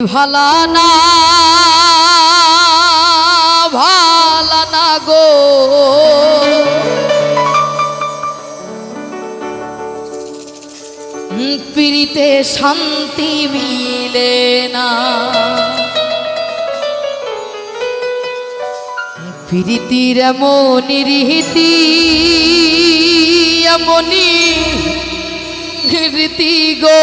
ভালা না ভালা না গো। পিড়িতে শান্তি মিলে না। প্রীতির এমনি রীতি এমনি রীতি গো।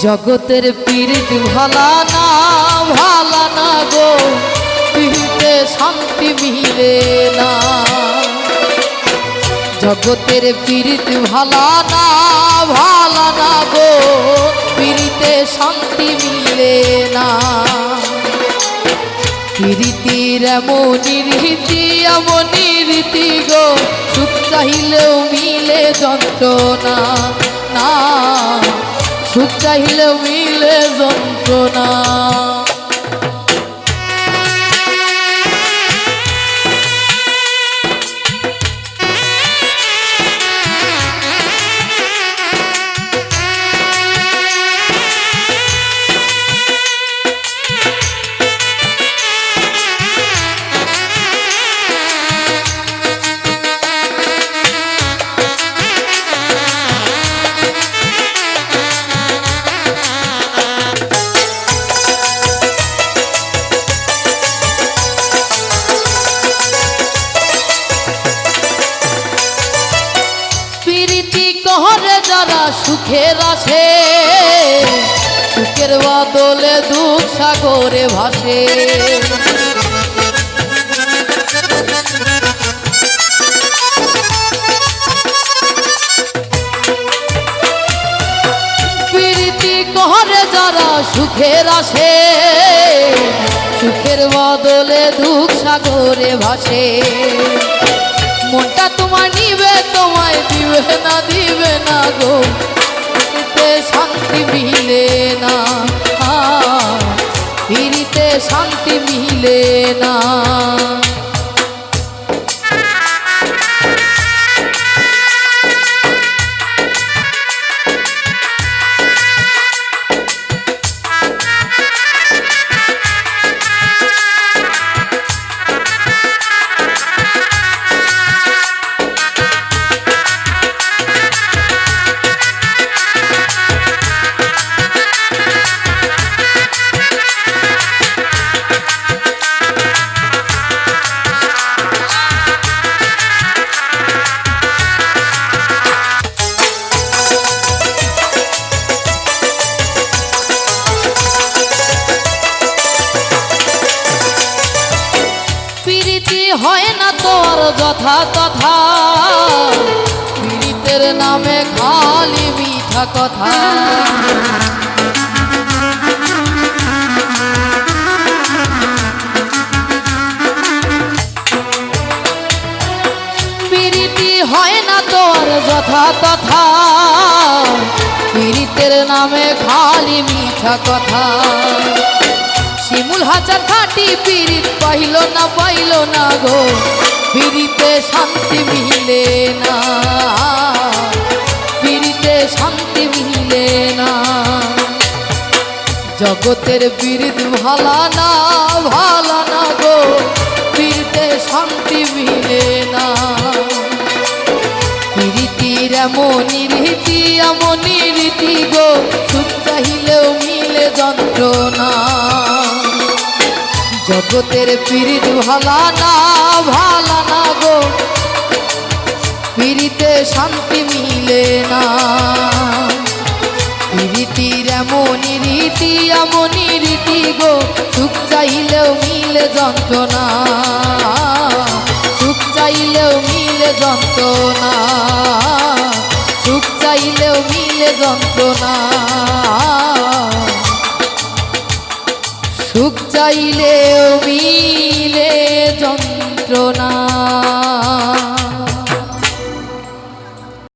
জগতের পীড়িত ভালা না ভালা না গো। পীড়িতে শান্তি মিলে না। জগতের পীড়িত ভালা না ভালা না গো। পীড়িতে শান্তি মিলে না। প্রীতির এমনি রীতি এমনি রীতি গো। সুখ চাহিলেও মিলে যন্ত্রণা না। সুখ চাহিলেও মিলে যন্ত্রণা। কহরে যারা সুখের আছে সুখের বদলে দুঃখ সাগরে ভাসে। সুখের আছে সুখের বদলে দুঃখ সাগরে ভাসে। মনটা তোমার নিবে না যথা তথা পীড়িতের নামে খালি মিঠা কথা। প্রীতি হয় না তোর যথা তথা। পীড়িতের নামে খালি মিঠা কথা। শিমুল হাজার খাটি পীড়িত পাইল না পাইল না গো। পীড়িতে শান্তি মিলে না। পীড়িতে শান্তি মিলে না। জগতের পীড়িত ভালা না ভালা না গো। পীড়িতে শান্তি মিলে না। প্রীতির এমনি রীতি এমনি রীতি গো। সুখ চাহিলেও মিলে যন্ত্রণা। জগতের পীড়িত ভালা না ভালা না গো। পীড়িতে শান্তি মিলে না। রীতির এমনই রীতি এমনই রীতি গো। সুখ চাইলেও মিলে যন্ত্রণা। সুখ চাইলেও মিলে যন্ত্রণা। সুখ চাইলেও মিলে যন্ত্রণা। সুখ চাইলে মিলে যন্ত্রণা।